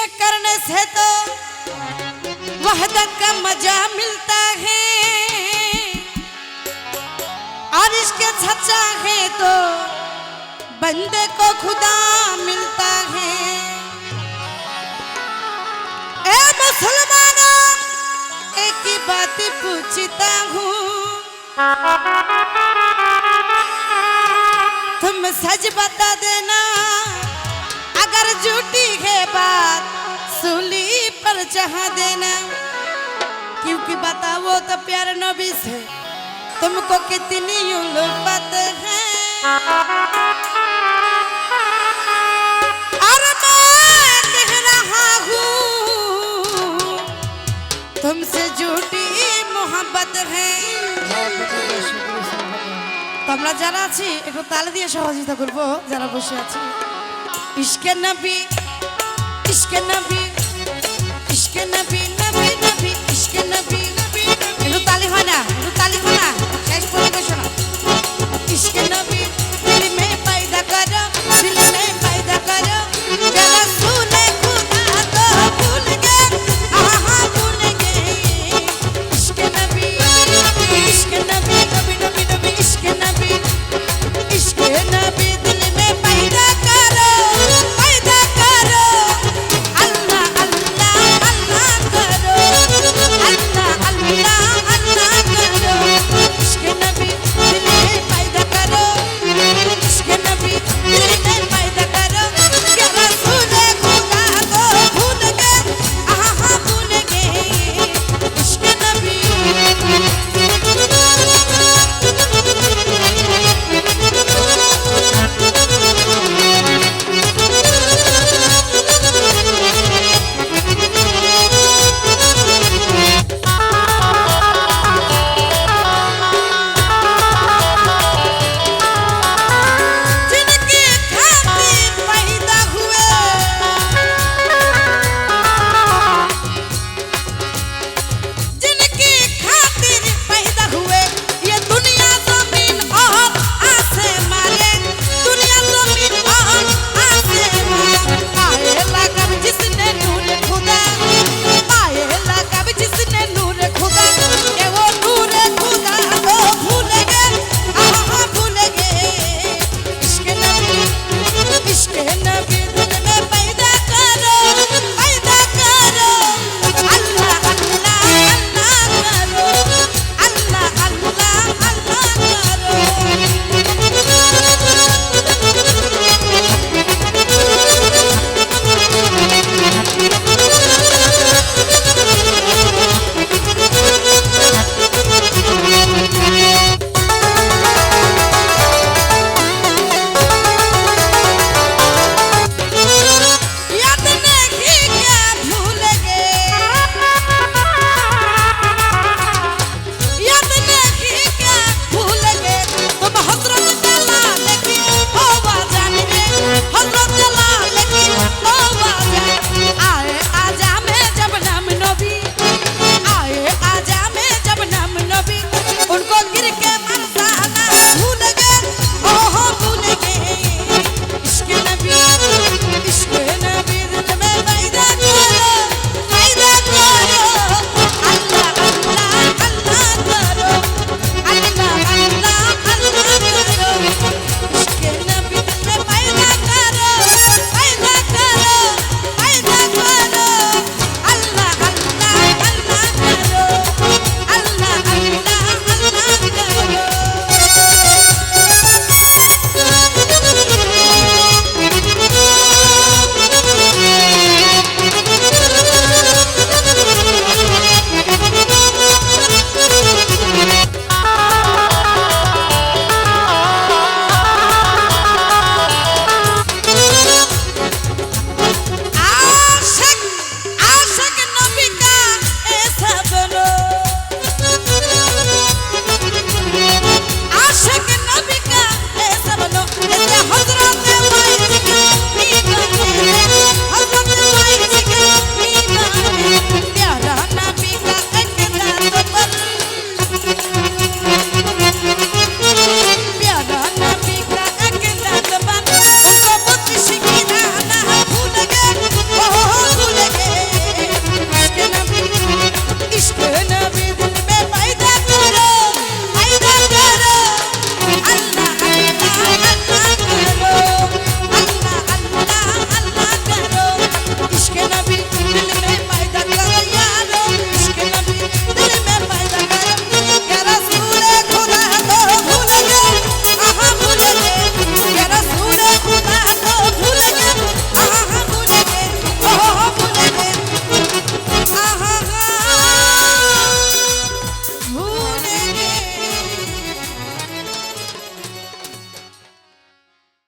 के करने से तो वहदत का मज़ा मिलता है। और इसके सच्चा है तो बंदे को खुदा मिलता है। ए मुसलमानों, एक ही बात पूछता हूँ। तुम सच बता देना अगर झूठी है बात सूली पर चाह देना क्योंकि बताओ तो प्यार नबी से तुमको कितनी उल्फत है और मैं कह रहा हूँ तुमसे झूठी मोहब्बत है তো আমরা যারা আছি একটু তালে দিয়ে সহযোগিতা করবো যারা বসে আছি ইশকে নবী ইশকে নবী ইশকে নবী নবী নবী, ইশকে নবী একটু তালি হয় না একটু তালি হয় না, শেষ পরিবেশনা ইশকে নবী দিলে পায়দা করো দিলে পায়দা করো। Can I be